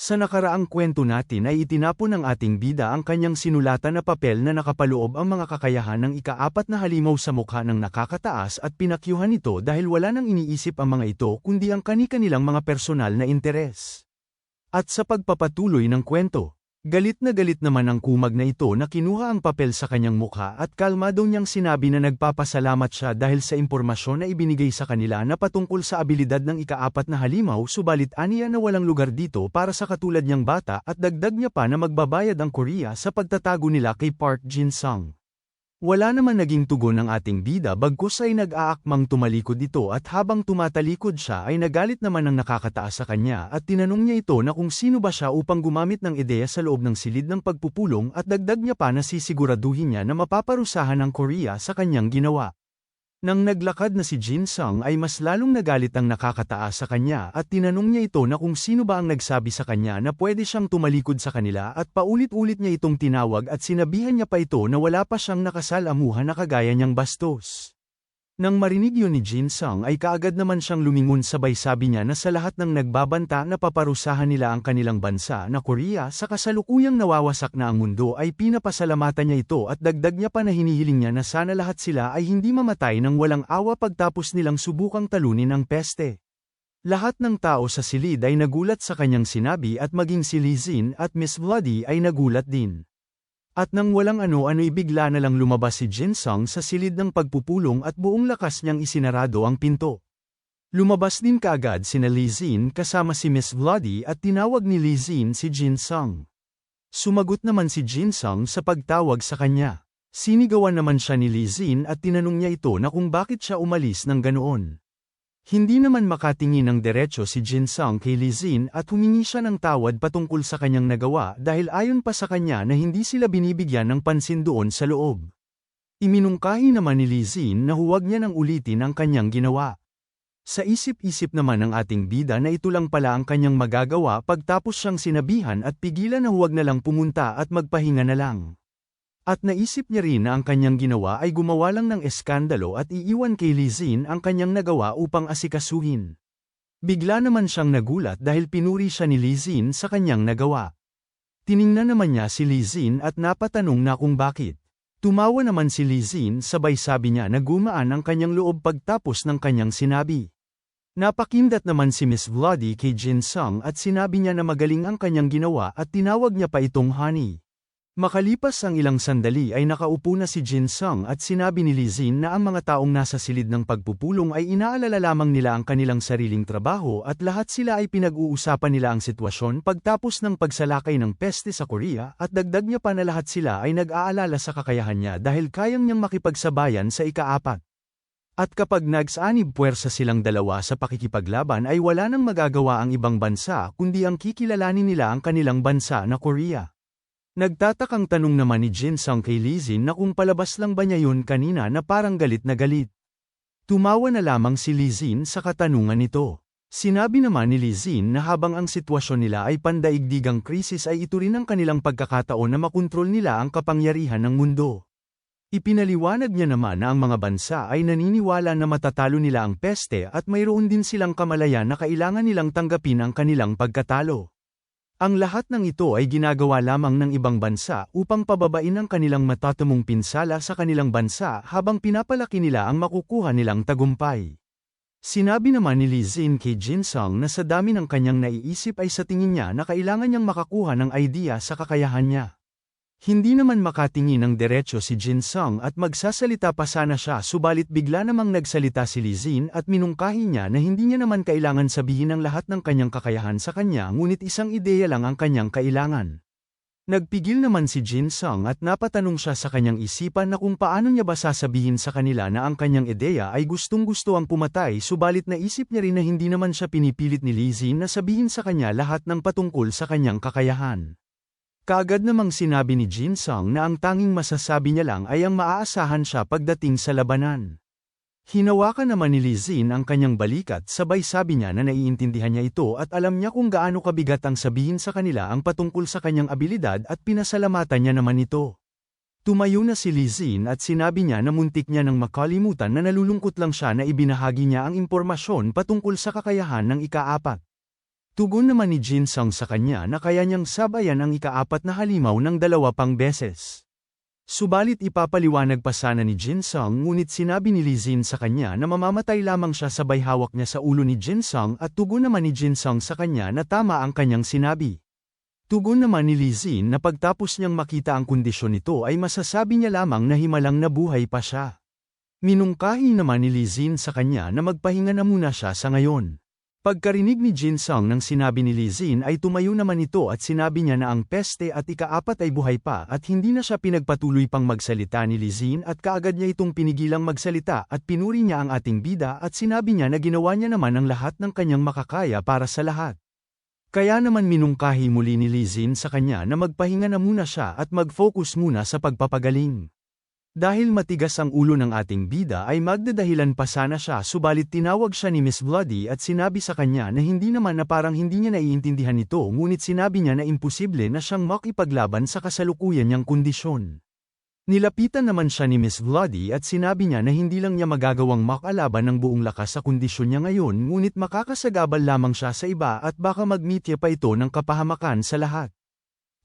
Sa nakaraang kwento natin ay itinapon ng ating bida ang kanyang sinulatan na papel na nakapaloob ang mga kakayahan ng ikaapat na halimaw sa mukha ng nakakataas at pinakyuhan ito dahil wala nang iniisip ang mga ito kundi ang kani-kanilang mga personal na interes. At sa pagpapatuloy ng kwento, Galit na galit naman ang kumag na ito na kinuha ang papel sa kanyang mukha at kalmado niyang sinabi na nagpapasalamat siya dahil sa impormasyon na ibinigay sa kanila na patungkol sa abilidad ng ikaapat na halimaw subalit aniya na walang lugar dito para sa katulad niyang bata at dagdag niya pa na magbabayad ang Korea sa pagtatago nila kay Park Jin-sung. Wala naman naging tugon ng ating bida bagkus ay nag-aakmang tumalikod ito at habang tumatalikod siya ay nagalit naman ng nakakataas sa kanya at tinanong niya ito na kung sino ba siya upang gumamit ng ideya sa loob ng silid ng pagpupulong at dagdag niya pa na sisiguraduhin niya na mapaparusahan ng Korea sa kanyang ginawa. Nang naglakad na si Jin Sung ay mas lalong nagalit ang nakakataas sa kanya at tinanong niya ito na kung sino ba ang nagsabi sa kanya na pwede siyang tumalikod sa kanila at paulit-ulit niya itong tinawag at sinabihan niya pa ito na wala pa siyang nakasalamuhan na kagaya niyang bastos. Nang marinig yun ni Jin Sung ay kaagad naman siyang lumingon sabay sabi niya na sa lahat ng nagbabanta na paparusahan nila ang kanilang bansa na Korea sa kasalukuyang nawawasak na ang mundo ay pinapasalamatan niya ito at dagdag niya pa na hinihiling niya na sana lahat sila ay hindi mamatay ng walang awa pagtapos nilang subukang talunin ang peste. Lahat ng tao sa silid ay nagulat sa kanyang sinabi at maging si Lizin at Miss Vladi ay nagulat din. At nang walang ano-ano ibigla na lang lumabas si Jinsung sa silid ng pagpupulong at buong lakas niyang isinarado ang pinto. Lumabas din kaagad sina Lizin kasama si Miss Vladi at tinawag ni Lizin si Jinsung. Sumagot naman si Jinsung sa pagtawag sa kanya. Sinigawan naman siya ni Lizin at tinanong niya ito na kung bakit siya umalis ng ganoon. Hindi naman makatingin ng diretsyo si Jin Sung kay Lizin at humingi siya ng tawad patungkol sa kanyang nagawa dahil ayon pa sa kanya na hindi sila binibigyan ng pansin doon sa loob. Iminungkahi naman ni Lizin na huwag niya nang ulitin ang kanyang ginawa. Sa isip-isip naman ng ating bida na ito lang pala ang kanyang magagawa pagtapos siyang sinabihan at pigilan na huwag na lang pumunta at magpahinga na lang. At naisip niya rin na ang kanyang ginawa ay gumawa lang ng eskandalo at iiwan kay Lizin ang kanyang nagawa upang asikasuhin. Bigla naman siyang nagulat dahil pinuri siya ni Lizin sa kanyang nagawa. Tiningnan naman niya si Lizin at napatanong na kung bakit. Tumawa naman si Lizin sabay sabi niya na gumaan ang kanyang loob pagtapos ng kanyang sinabi. Napakindat naman si Miss Vladi kay Jin Sung at sinabi niya na magaling ang kanyang ginawa at tinawag niya pa itong honey. Makalipas ang ilang sandali ay nakaupo na si Jin Sung at sinabi ni Lizin na ang mga taong nasa silid ng pagpupulong ay inaalala lamang nila ang kanilang sariling trabaho at lahat sila ay pinag-uusapan nila ang sitwasyon pagtapos ng pagsalakay ng peste sa Korea at dagdag niya pa na lahat sila ay nag-aalala sa kakayahan niya dahil kayang niyang makipagsabayan sa ikaapat. At kapag nagsanib puwersa silang dalawa sa pakikipaglaban ay wala nang magagawa ang ibang bansa kundi ang kikilalanin nila ang kanilang bansa na Korea. Nagtatakang tanong naman ni Jin Sung kay Lizin na kung palabas lang ba niya yun kanina na parang galit na galit. Tumawa na lamang si Lizin sa katanungan nito. Sinabi naman ni Lizin na habang ang sitwasyon nila ay pandaigdigang krisis ay ito rin ang kanilang pagkakataon na makontrol nila ang kapangyarihan ng mundo. Ipinaliwanag niya naman na ang mga bansa ay naniniwala na matatalo nila ang peste at mayroon din silang kamalayan na kailangan nilang tanggapin ang kanilang pagkatalo. Ang lahat ng ito ay ginagawa lamang ng ibang bansa upang pababain ang kanilang matatamong pinsala sa kanilang bansa habang pinapalaki nila ang makukuha nilang tagumpay. Sinabi naman ni Li Zin kay Jin na sa dami ng kanyang naiisip ay sa tingin niya na kailangan niyang makakuha ng idea sa kakayahan niya. Hindi naman makatingin ng diretsyo si Jin Sung at magsasalita pa sana siya subalit bigla namang nagsalita si Lizin at minungkahi niya na hindi niya naman kailangan sabihin ang lahat ng kanyang kakayahan sa kanya ngunit isang ideya lang ang kanyang kailangan. Nagpigil naman si Jin Sung at napatanong siya sa kanyang isipan na kung paano niya ba sasabihin sa kanila na ang kanyang ideya ay gustong-gusto ang pumatay subalit naisip niya rin na hindi naman siya pinipilit ni Lizin na sabihin sa kanya lahat ng patungkol sa kanyang kakayahan. Kaagad namang sinabi ni Jin Sung na ang tanging masasabi niya lang ay ang maaasahan siya pagdating sa labanan. Hinawakan naman ni Lizin ang kanyang balikat sabay sabi niya na naiintindihan niya ito at alam niya kung gaano kabigat ang sabihin sa kanila ang patungkol sa kanyang abilidad at pinasalamatan niya naman ito. Tumayo na si Lizin at sinabi niya na muntik niya nang makalimutan na nalulungkot lang siya na ibinahagi niya ang impormasyon patungkol sa kakayahan ng ikaapat. Tugon naman ni Jin Sung sa kanya na kaya niyang sabayan ang ikaapat na halimaw ng dalawa pang beses. Subalit ipapaliwanag pa sana ni Jin Sung ngunit sinabi ni Li Jin sa kanya na mamamatay lamang siya sabay hawak niya sa ulo ni Jin Sung at tugon naman ni Jin Sung sa kanya na tama ang kanyang sinabi. Tugon naman ni Li Jin na pagtapos niyang makita ang kondisyon nito ay masasabi niya lamang na himalang nabuhay pa siya. Minungkahi naman ni Li Jin sa kanya na magpahinga na muna siya sa ngayon. Pagkarinig ni Jin Sung ng sinabi ni Li Jin ay tumayo naman ito at sinabi niya na ang peste at ikaapat ay buhay pa at hindi na siya pinagpatuloy pang magsalita ni Li Jin at kaagad niya itong pinigilang magsalita at pinuri niya ang ating bida at sinabi niya na ginawa niya naman ang lahat ng kanyang makakaya para sa lahat. Kaya naman minungkahi muli ni Li Jin sa kanya na magpahinga na muna siya at mag-focus muna sa pagpapagaling. Dahil matigas ang ulo ng ating bida ay magdadahilan pa sana siya subalit tinawag siya ni Miss Bloody at sinabi sa kanya na hindi naman na parang hindi niya naiintindihan ito ngunit sinabi niya na imposible na siyang makipaglaban sa kasalukuyan niyang kondisyon. Nilapitan naman siya ni Miss Bloody at sinabi niya na hindi lang niya magagawang makalaban ng buong lakas sa kondisyon niya ngayon ngunit makakasagabal lamang siya sa iba at baka magmitya pa ito ng kapahamakan sa lahat.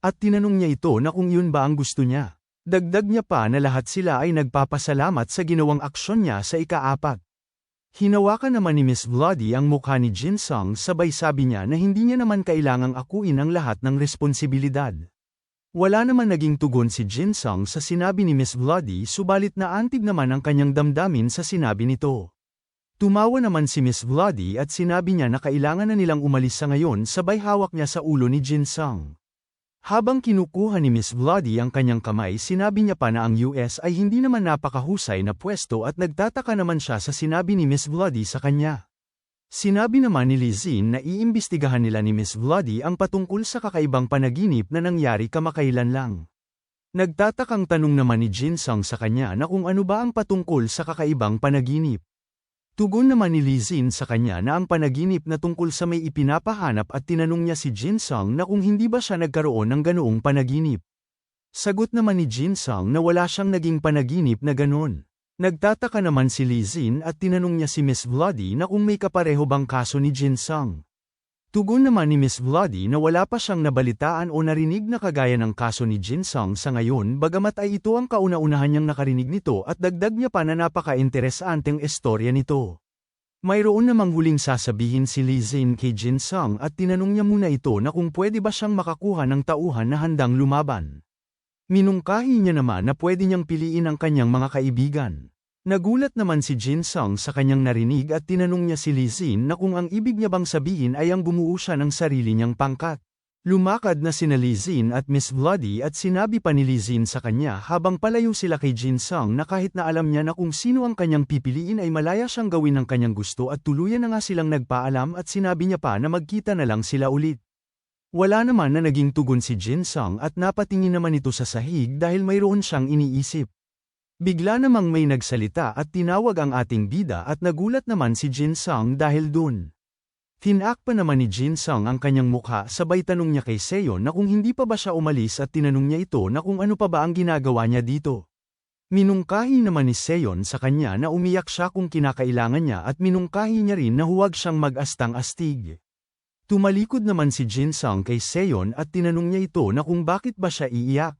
At tinanong niya ito na kung yun ba ang gusto niya. Dagdag niya pa na lahat sila ay nagpapasalamat sa ginawang aksyon niya sa ikaapat. Hinawakan naman ni Miss Bloody ang mukha ni Jin Sung sabay sabi niya na hindi niya naman kailangang akuin ang lahat ng responsibilidad. Wala naman naging tugon si Jin Sung sa sinabi ni Miss Bloody subalit na antig naman ang kanyang damdamin sa sinabi nito. Tumawa naman si Miss Bloody at sinabi niya na kailangan na nilang umalis sa ngayon sabay hawak niya sa ulo ni Jin Sung. Habang kinukuha ni Miss Bloody ang kanyang kamay sinabi niya pa na ang US ay hindi naman napakahusay na pwesto at nagtataka naman siya sa sinabi ni Miss Bloody sa kanya. Sinabi naman ni Lizine na iimbestigahan nila ni Miss Bloody ang patungkol sa kakaibang panaginip na nangyari kamakailan lang. Nagtatakang tanong naman ni Jin Sung sa kanya na kung ano ba ang patungkol sa kakaibang panaginip. Tugon naman ni Li Jin sa kanya na ang panaginip na tungkol sa may ipinapahanap at tinanong niya si Jin Sung na kung hindi ba siya nagkaroon ng ganoong panaginip. Sagot naman ni Jin Sung na wala siyang naging panaginip na ganoon. Nagtataka naman si Li Jin at tinanong niya si Miss Bloody na kung may kapareho bang kaso ni Jin Sung. Tugon naman ni Miss Bloody na wala pa siyang nabalitaan o narinig na kagaya ng kaso ni Jin Sung sa ngayon bagamat ay ito ang kauna-unahan niyang nakarinig nito at dagdag niya pa na napaka-interesanteng istorya nito. Mayroon namang huling sasabihin si Li Zin kay Jin Sung at tinanong niya muna ito na kung pwede ba siyang makakuha ng tauhan na handang lumaban. Minungkahi niya naman na pwede niyang piliin ang kanyang mga kaibigan. Nagulat naman si Jin Sung sa kanyang narinig at tinanong niya si Li Xin na kung ang ibig niya bang sabihin ay ang bumuo siya ng sarili niyang pangkat. Lumakad na sina Li Xin at Miss Bloody at sinabi pa ni Li Xin sa kanya habang palayo sila kay Jin Sung na kahit na alam niya na kung sino ang kanyang pipiliin ay malaya siyang gawin ng kanyang gusto at tuluyan na nga silang nagpaalam at sinabi niya pa na magkita na lang sila ulit. Wala naman na naging tugon si Jin Sung at napatingin naman ito sa sahig dahil mayroon siyang iniisip. Bigla namang may nagsalita at tinawag ang ating bida at nagulat naman si Jin Sung dahil dun. Tinak pa naman ni Jin Sung ang kanyang mukha sabay tanong niya kay Seon na kung hindi pa ba siya umalis at tinanong niya ito na kung ano pa ba ang ginagawa niya dito. Minungkahi naman ni Seon sa kanya na umiyak siya kung kinakailangan niya at minungkahi niya rin na huwag siyang mag-astang-astig. Tumalikod naman si Jin Sung kay Seon at tinanong niya ito na kung bakit ba siya iiyak.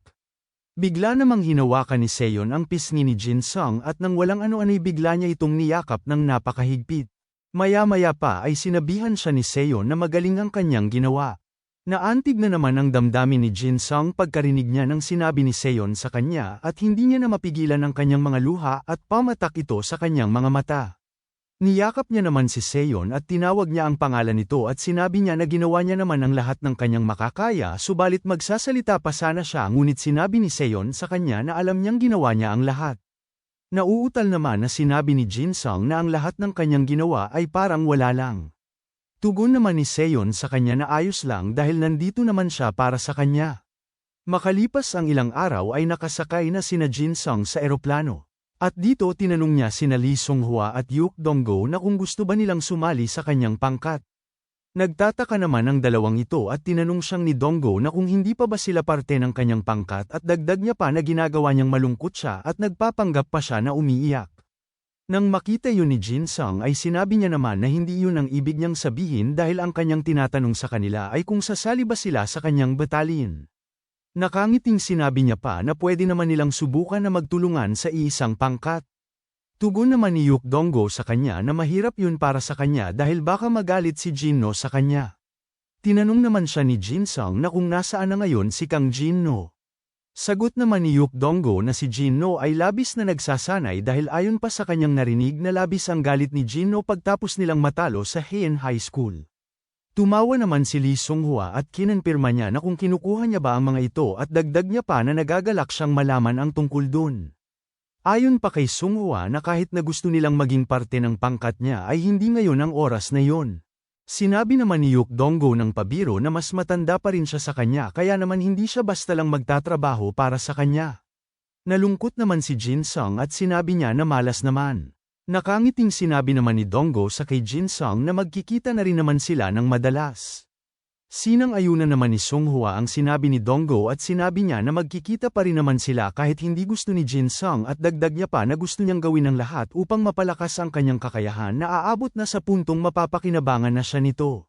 Bigla namang hinawakan ni Seon ang pisngi ni Jin Sung at nang walang ano-ano'y bigla niya itong niyakap ng napakahigpit. Maya-maya pa ay sinabihan siya ni Seon na magaling ang kanyang ginawa. Naantig na naman ang damdamin ni Jin Sung pagkarinig niya ng sinabi ni Seon sa kanya at hindi niya na mapigilan ang kanyang mga luha at pamatak ito sa kanyang mga mata. Niyakap niya naman si Seon at tinawag niya ang pangalan nito at sinabi niya na ginawa niya naman ang lahat ng kanyang makakaya subalit magsasalita pa sana siya ngunit sinabi ni Seon sa kanya na alam niyang ginawa niya ang lahat. Nauutal naman na sinabi ni Jin Sung na ang lahat ng kanyang ginawa ay parang wala lang. Tugon naman ni Seon sa kanya na ayos lang dahil nandito naman siya para sa kanya. Makalipas ang ilang araw ay nakasakay na sina Jin Sung sa eroplano. At dito tinanong niya sina Lee Songhua at Yuk Donggo na kung gusto ba nilang sumali sa kanyang pangkat. Nagtataka naman ang dalawang ito at tinanong siyang ni Donggo na kung hindi pa ba sila parte ng kanyang pangkat at dagdag niya pa na ginagawa niyang malungkot siya at nagpapanggap pa siya na umiiyak. Nang makita yun ni Jin Sung ay sinabi niya naman na hindi yun ang ibig niyang sabihin dahil ang kanyang tinatanong sa kanila ay kung sasali ba sila sa kanyang batalyon. Nakangiting sinabi niya pa na pwede naman nilang subukan na magtulungan sa iisang pangkat. Tugon naman ni Yuk Donggo sa kanya na mahirap yun para sa kanya dahil baka magalit si Jinno sa kanya. Tinanong naman siya ni Jin Sung na kung nasaan na ngayon si Kang Jinno. Sagot naman ni Yuk Donggo na si Jinno ay labis na nagsasanay dahil ayon pa sa kanyang narinig na labis ang galit ni Jinno pagtapos nilang matalo sa Heian High School. Tumawa naman si Lee Songhua at kinonfirma niya na kung kinukuha niya ba ang mga ito at dagdag niya pa na nagagalak siyang malaman ang tungkol dun. Ayon pa kay Songhua na kahit na gusto nilang maging parte ng pangkat niya ay hindi ngayon ang oras na yon. Sinabi naman ni Yuk Donggo ng pabiro na mas matanda pa rin siya sa kanya kaya naman hindi siya basta lang magtatrabaho para sa kanya. Nalungkot naman si Jin Sung at sinabi niya na malas naman. Nakangiting sinabi naman ni Donggo sa kay Jin Sung na magkikita na rin naman sila ng madalas. Sinang ayunan naman ni Songhua ang sinabi ni Donggo at sinabi niya na magkikita pa rin naman sila kahit hindi gusto ni Jin Sung at dagdag niya pa na gusto niyang gawin ng lahat upang mapalakas ang kanyang kakayahan na aabot na sa puntong mapapakinabangan na siya nito.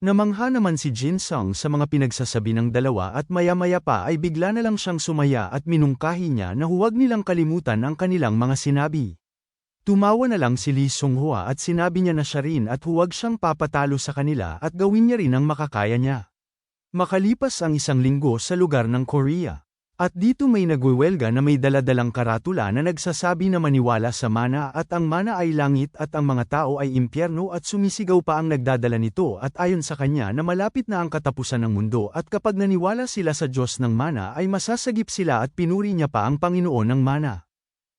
Namangha naman si Jin Sung sa mga pinagsasabi ng dalawa at maya-maya pa ay bigla na lang siyang sumaya at minungkahi niya na huwag nilang kalimutan ang kanilang mga sinabi. Tumawa na lang si Lee Songhua at sinabi niya na siya rin at huwag siyang papatalo sa kanila at gawin niya rin ang makakaya niya. Makalipas ang isang linggo sa lugar ng Korea. At dito may nagwewelga na may daladalang karatula na nagsasabi na maniwala sa mana at ang mana ay langit at ang mga tao ay impyerno at sumisigaw pa ang nagdadala nito at ayon sa kanya na malapit na ang katapusan ng mundo at kapag naniwala sila sa Diyos ng mana ay masasagip sila at pinuri niya pa ang Panginoon ng mana.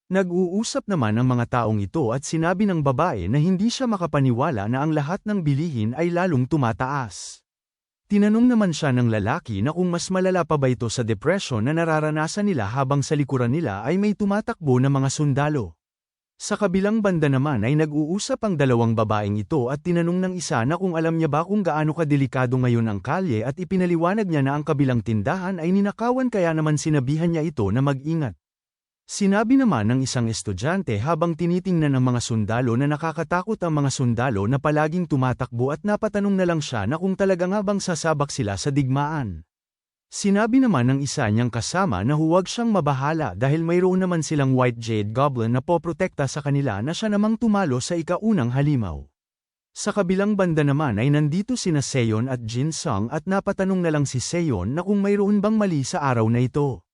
Nag-uusap naman ang mga taong ito at sinabi ng babae na hindi siya makapaniwala na ang lahat ng bilihin ay lalong tumataas. Tinanong naman siya ng lalaki na kung mas malala pa ba ito sa depression na nararanasan nila habang sa likuran nila ay may tumatakbo na mga sundalo. Sa kabilang banda naman ay nag-uusap ang dalawang babaeng ito at tinanong ng isa na kung alam niya ba kung gaano kadelikado ngayon ang kalye at ipinaliwanag niya na ang kabilang tindahan ay ninakawan kaya naman sinabihan niya ito na mag-ingat. Sinabi naman ng isang estudyante habang tinitingnan ng mga sundalo na nakakatakot ang mga sundalo na palaging tumatakbo at napatanong na lang siya na kung talaga nga bang sasabak sila sa digmaan. Sinabi naman ng isa niyang kasama na huwag siyang mabahala dahil mayroon naman silang White Jade Goblin na poprotekta sa kanila na siya namang tumalo sa ikaunang halimaw. Sa kabilang banda naman ay nandito sina Seon at Jin Sung at napatanong na lang si Seon na kung mayroon bang mali sa araw na ito.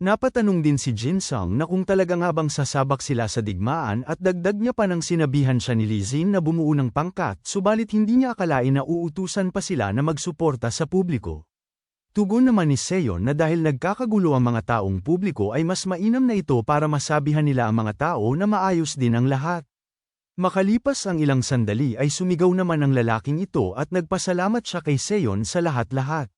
Napatanong din si Jin Sung na kung talaga nga bang sasabak sila sa digmaan at dagdag niya pa nang sinabihan siya ni Lizin na bumuo ng pangkat subalit hindi niya akalain na uutusan pa sila na magsuporta sa publiko. Tugon naman ni Seon na dahil nagkakagulo ang mga taong publiko ay mas mainam na ito para masabihan nila ang mga tao na maayos din ang lahat. Makalipas ang ilang sandali ay sumigaw naman ang lalaking ito at nagpasalamat siya kay Seon sa lahat-lahat.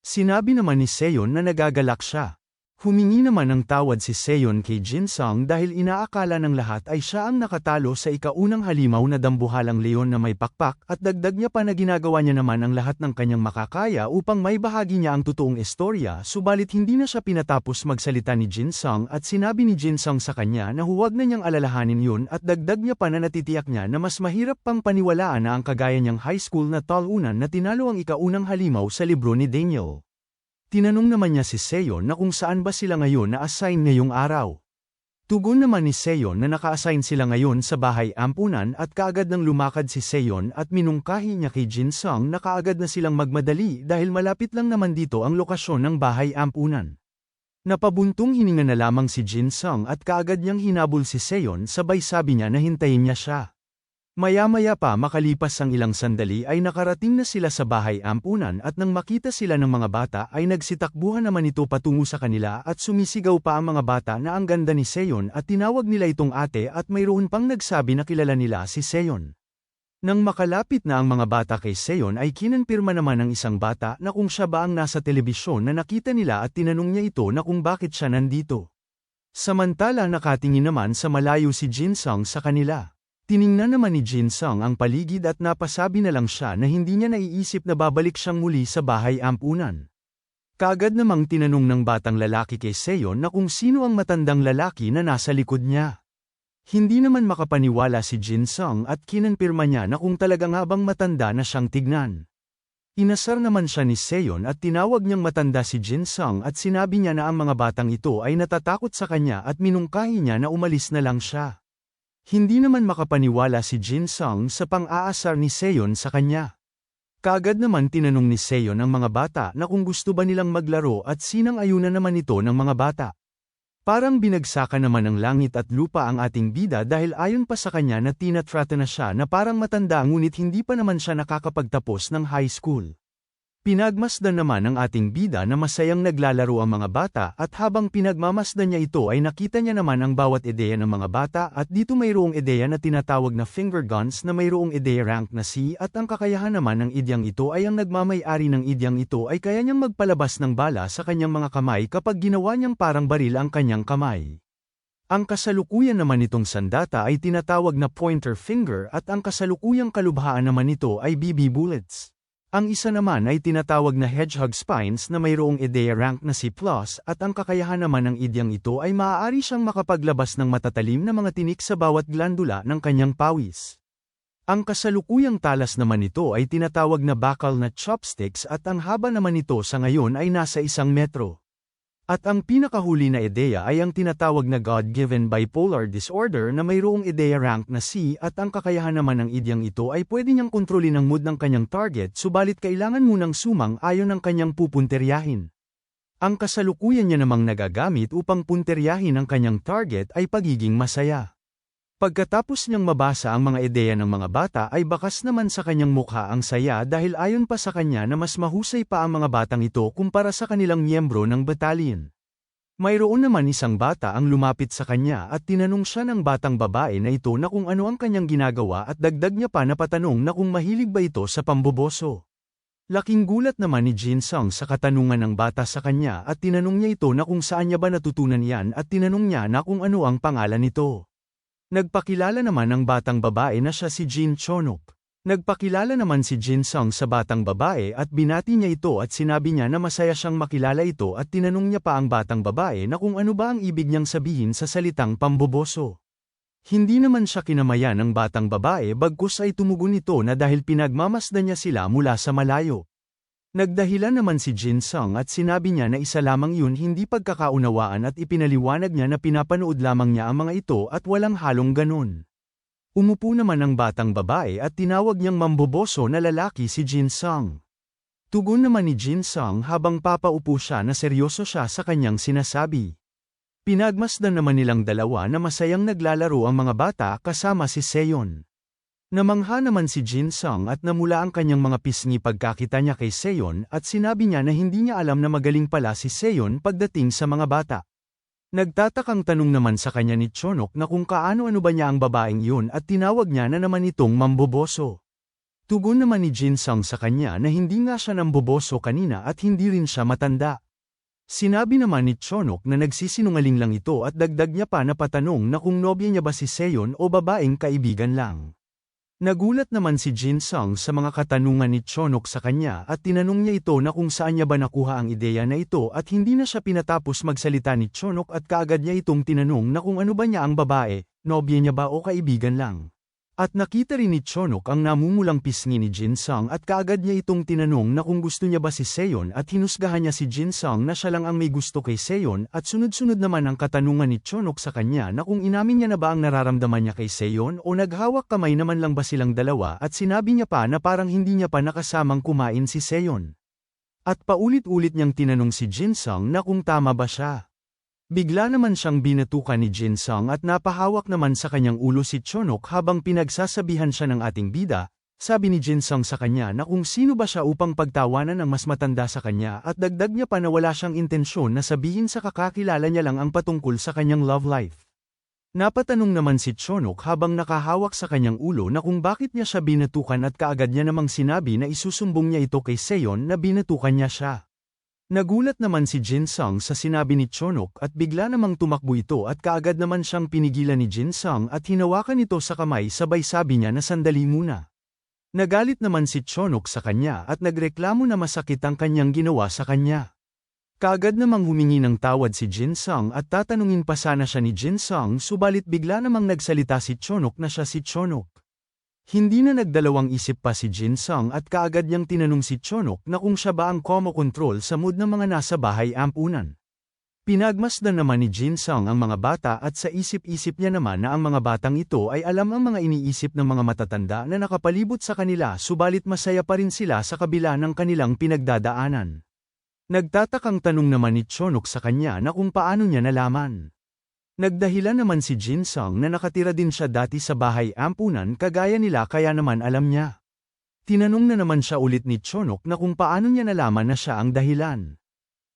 Sinabi naman ni Seon na nagagalak siya. Humingi naman ng tawad si Seon kay Jin Sung dahil inaakala ng lahat ay siya ang nakatalo sa ikaunang halimaw na dambuhalang leon na may pakpak at dagdag niya pa na ginagawa niya naman ang lahat ng kanyang makakaya upang may bahagi niya ang totoong istorya subalit hindi na siya pinatapos magsalita ni Jin Sung at sinabi ni Jin Sung sa kanya na huwag na niyang alalahanin yun at dagdag niya pa na natitiyak niya na mas mahirap pang paniwalaan na ang kagaya niyang high school na talunan na tinalo ang ikaunang halimaw sa libro ni Daniel. Tinanong naman niya si Seon na kung saan ba sila ngayon na-assign ngayong araw. Tugon naman ni Seon na naka-assign sila ngayon sa bahay ampunan at kaagad nang lumakad si Seon at minungkahi niya kay Jin Sung na kaagad na silang magmadali dahil malapit lang naman dito ang lokasyon ng bahay ampunan. Napabuntong hininga na lamang si Jin Sung at kaagad niyang hinabol si Seon sabay sabi niya na hintayin niya siya. Maya-maya pa makalipas ang ilang sandali ay nakarating na sila sa bahay ampunan at nang makita sila ng mga bata ay nagsitakbuhan naman ito patungo sa kanila at sumisigaw pa ang mga bata na ang ganda ni Seon at tinawag nila itong ate at mayroon pang nagsabi na kilala nila si Seon. Nang makalapit na ang mga bata kay Seon ay kinanpirma naman ng isang bata na kung siya ba ang nasa telebisyon na nakita nila at tinanong niya ito na kung bakit siya nandito. Samantala nakatingin naman sa malayo si Jin Sung sa kanila. Tiningnan naman ni Jin Sung ang paligid at napasabi na lang siya na hindi niya naiisip na babalik siyang muli sa bahay ampunan. Kagad namang tinanong ng batang lalaki kay Seon na kung sino ang matandang lalaki na nasa likod niya. Hindi naman makapaniwala si Jin Sung at kinonfirma niya na kung talaga nga bang matanda na siyang tignan. Inasar naman siya ni Seon at tinawag niyang matanda si Jin Sung at sinabi niya na ang mga batang ito ay natatakot sa kanya at minungkahi niya na umalis na lang siya. Hindi naman makapaniwala si Jin Sung sa pang-aasar ni Seon sa kanya. Kagad naman tinanong ni Seon ang mga bata na kung gusto ba nilang maglaro at sinang ayunan naman ito ng mga bata. Parang binagsakan naman ng langit at lupa ang ating bida dahil ayon pa sa kanya na tinatrata na siya na parang matanda ngunit hindi pa naman siya nakakapagtapos ng high school. Pinagmasdan naman ng ating bida na masayang naglalaro ang mga bata at habang pinagmamasdan niya ito ay nakita niya naman ang bawat ideya ng mga bata at dito mayroong ideya na tinatawag na finger guns na mayroong ideya rank na C at ang kakayahan naman ng idyang ito ay ang nagmamay-ari ng idyang ito ay kaya niyang magpalabas ng bala sa kanyang mga kamay kapag ginawa niyang parang baril ang kanyang kamay. Ang kasalukuyan naman nitong sandata ay tinatawag na pointer finger at ang kasalukuyang kalubhaan naman nito ay BB bullets. Ang isa naman ay tinatawag na hedgehog spines na mayroong ideya rank na C+, at ang kakayahan naman ng idyang ito ay maaari siyang makapaglabas ng matatalim na mga tinik sa bawat glandula ng kanyang pawis. Ang kasalukuyang talas naman nito ay tinatawag na bakal na chopsticks at ang haba naman nito sa ngayon ay nasa isang metro. At ang pinakahuli na ideya ay ang tinatawag na God-given bipolar disorder na mayroong ideya rank na C at ang kakayahan naman ng idyang ito ay pwede niyang kontrolin ang mood ng kanyang target subalit kailangan munang sumang ayon ng kanyang pupunteryahin. Ang kasalukuyan niya namang nagagamit upang punteryahin ang kanyang target ay pagiging masaya. Pagkatapos niyang mabasa ang mga ideya ng mga bata ay bakas naman sa kanyang mukha ang saya dahil ayon pa sa kanya na mas mahusay pa ang mga batang ito kumpara sa kanilang miyembro ng batalyon. Mayroon naman isang bata ang lumapit sa kanya at tinanong siya ng batang babae na ito na kung ano ang kanyang ginagawa at dagdag niya pa na patanong na kung mahilig ba ito sa pamboboso. Laking gulat naman ni Jin Sung sa katanungan ng bata sa kanya at tinanong niya ito na kung saan niya ba natutunan yan at tinanong niya na kung ano ang pangalan nito. Nagpakilala naman ang batang babae na siya si Jin Chonok. Nagpakilala naman si Jin Sung sa batang babae at binati niya ito at sinabi niya na masaya siyang makilala ito at tinanong niya pa ang batang babae na kung ano ba ang ibig niyang sabihin sa salitang pamboboso. Hindi naman siya kinamayan ng batang babae bagkus ay tumugon ito na dahil pinagmamasdan niya sila mula sa malayo. Nagdahilan naman si Jin Sung at sinabi niya na isa lamang yun hindi pagkakaunawaan at ipinaliwanag niya na pinapanood lamang niya ang mga ito at walang halong ganon. Umupo naman ang batang babae at tinawag niyang mamboboso na lalaki si Jin Sung. Tugon naman ni Jin Sung habang papaupo siya na seryoso siya sa kanyang sinasabi. Pinagmasdan naman nilang dalawa na masayang naglalaro ang mga bata kasama si Seon. Namangha naman si Jin Sung at namula ang kanyang mga pisngi pagkakita niya kay Seon at sinabi niya na hindi niya alam na magaling pala si Seon pagdating sa mga bata. Nagtatakang tanong naman sa kanya ni Chonok na kung kaano-ano ba niya ang babaeng yun at tinawag niya na naman itong mamboboso. Tugon naman ni Jin Sung sa kanya na hindi nga siya namboboso kanina at hindi rin siya matanda. Sinabi naman ni Chonok na nagsisinungaling lang ito at dagdag niya pa na patanong na kung nobya niya ba si Seon o babaeng kaibigan lang. Nagulat naman si Jin Sung sa mga katanungan ni Chonok sa kanya at tinanong niya ito na kung saan niya ba nakuha ang ideya na ito at hindi na siya pinatapos magsalita ni Chonok at kaagad niya itong tinanong na kung ano ba niya ang babae, nobya niya ba o kaibigan lang. At nakita rin ni Chonok ang namumulang pisngi ni Jin Sung at kaagad niya itong tinanong na kung gusto niya ba si Seon at hinusgahan niya si Jin Sung na siya lang ang may gusto kay Seon at sunod-sunod naman ang katanungan ni Chonok sa kanya na kung inamin niya na ba ang nararamdaman niya kay Seon o naghawak kamay naman lang ba silang dalawa at sinabi niya pa na parang hindi niya pa nakasamang kumain si Seon. At paulit-ulit niyang tinanong si Jin Sung na kung tama ba siya. Bigla naman siyang binatukan ni Jin Sung at napahawak naman sa kanyang ulo si Chonok habang pinagsasabihan siya ng ating bida, sabi ni Jin Sung sa kanya na kung sino ba siya upang pagtawanan ng mas matanda sa kanya at dagdag niya pa na wala siyang intensyon na sabihin sa kakakilala niya lang ang patungkol sa kanyang love life. Napatanong naman si Chonok habang nakahawak sa kanyang ulo na kung bakit niya siya binatukan at kaagad niya namang sinabi na isusumbong niya ito kay Seon na binatukan niya siya. Nagulat naman si Jin Sung sa sinabi ni Chonok at bigla namang tumakbo ito at kaagad naman siyang pinigilan ni Jin Sung at hinawakan ito sa kamay sabay sabi niya na sandali muna. Nagalit naman si Chonok sa kanya at nagreklamo na masakit ang kanyang ginawa sa kanya. Kaagad namang humingi ng tawad si Jin Sung at tatanungin pa sana siya ni Jin Sung subalit bigla namang nagsalita si Chonok na siya si Chonok. Hindi na nagdalawang isip pa si Jin Sung at kaagad niyang tinanong si Chonok na kung siya ba ang komo control sa mood ng mga nasa bahay ampunan. Pinagmasdan naman ni Jin Sung ang mga bata at sa isip-isip niya naman na ang mga batang ito ay alam ang mga iniisip ng mga matatanda na nakapalibot sa kanila subalit masaya pa rin sila sa kabila ng kanilang pinagdadaanan. Nagtatakang tanong naman ni Chonok sa kanya na kung paano niya nalaman. Nagdahilan naman si Jin Sung na nakatira din siya dati sa bahay ampunan kagaya nila kaya naman alam niya. Tinanong na naman siya ulit ni Chonok na kung paano niya nalaman na siya ang dahilan.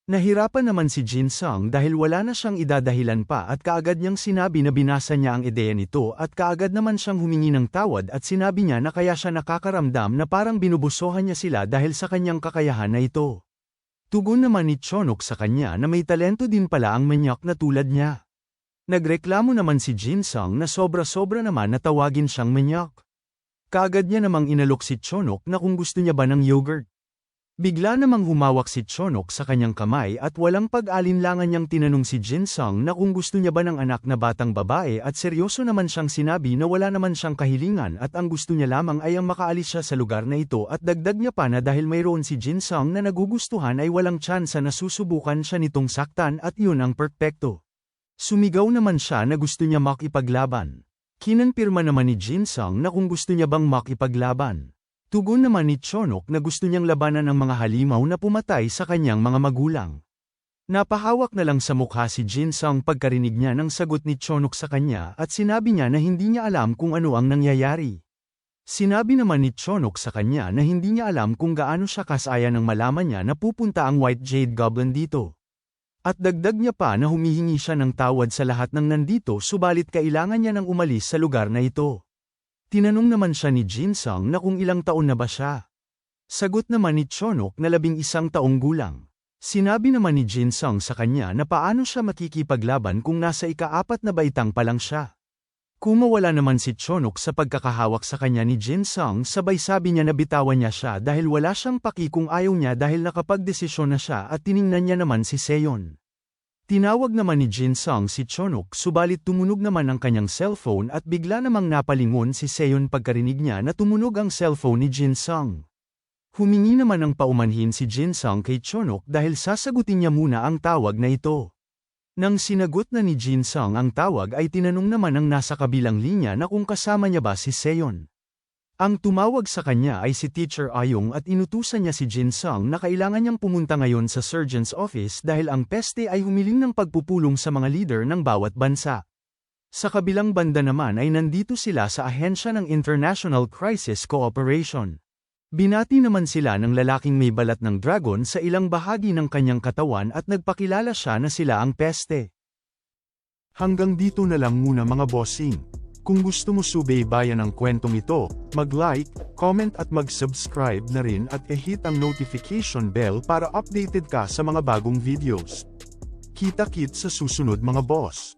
Nahirapan naman si Jin Sung dahil wala na siyang idadahilan pa at kaagad niyang sinabi na binasa niya ang ideya nito at kaagad naman siyang humingi ng tawad at sinabi niya na kaya siya nakakaramdam na parang binubusohan niya sila dahil sa kanyang kakayahan na ito. Tugon naman ni Chonok sa kanya na may talento din pala ang manyak na tulad niya. Nagreklamo naman si Jin Sung na sobra-sobra naman na tawagin siyang manyak. Kaagad niya namang inalok si Chonok na kung gusto niya ba ng yogurt. Bigla namang humawak si Chonok sa kanyang kamay at walang pag-alinlangan niyang tinanong si Jin Sung na kung gusto niya ba ng anak na batang babae at seryoso naman siyang sinabi na wala naman siyang kahilingan at ang gusto niya lamang ay ang makaalis siya sa lugar na ito at dagdag niya pa na dahil mayroon si Jin Sung na nagugustuhan ay walang tsansa na susubukan siya nitong saktan at yun ang perpekto. Sumigaw naman siya na gusto niya makipaglaban. Kinanpirma naman ni Jin Sung na kung gusto niya bang makipaglaban. Tugon naman ni Chonok na gusto niyang labanan ang mga halimaw na pumatay sa kanyang mga magulang. Napahawak na lang sa mukha si Jin Sung pagkarinig niya ng sagot ni Chonok sa kanya at sinabi niya na hindi niya alam kung ano ang nangyayari. Sinabi naman ni Chonok sa kanya na hindi niya alam kung gaano siya kasaya nang malaman niya na pupunta ang White Jade Goblin dito. At dagdag niya pa na humihingi siya ng tawad sa lahat ng nandito subalit kailangan niya nang umalis sa lugar na ito. Tinanong naman siya ni Jin Sung na kung ilang taon na ba siya. Sagot naman ni Chonok na labing isang taong gulang. Sinabi naman ni Jin Sung sa kanya na paano siya makikipaglaban kung nasa ikaapat na baitang pa lang siya. Kumawala naman si Chonok sa pagkakahawak sa kanya ni Jin Sung sabay sabi niya na bitawan niya siya dahil wala siyang paki kung ayaw niya dahil nakapagdesisyon na siya at tiningnan niya naman si Seon. Tinawag naman ni Jin Sung si Chonok subalit tumunog naman ang kanyang cellphone at bigla namang napalingon si Seon pagkarinig niya na tumunog ang cellphone ni Jin Sung. Humingi naman ng paumanhin si Jin Sung kay Chonok dahil sasagutin niya muna ang tawag na ito. Nang sinagot na ni Jin Sung ang tawag ay tinanong naman ng nasa kabilang linya na kung kasama niya ba si Seon. Ang tumawag sa kanya ay si Teacher Ayong at inutusan niya si Jin Sung na kailangan niyang pumunta ngayon sa surgeon's office dahil ang peste ay humiling ng pagpupulong sa mga leader ng bawat bansa. Sa kabilang banda naman ay nandito sila sa ahensya ng International Crisis Cooperation. Binati naman sila ng lalaking may balat ng dragon sa ilang bahagi ng kanyang katawan at nagpakilala siya na sila ang peste. Hanggang dito na lang muna mga bossing. Kung gusto mo subaybayan ang kwentong ito, mag-like, comment at mag-subscribe na rin at i-hit ang notification bell para updated ka sa mga bagong videos. Kita-kit sa susunod mga boss.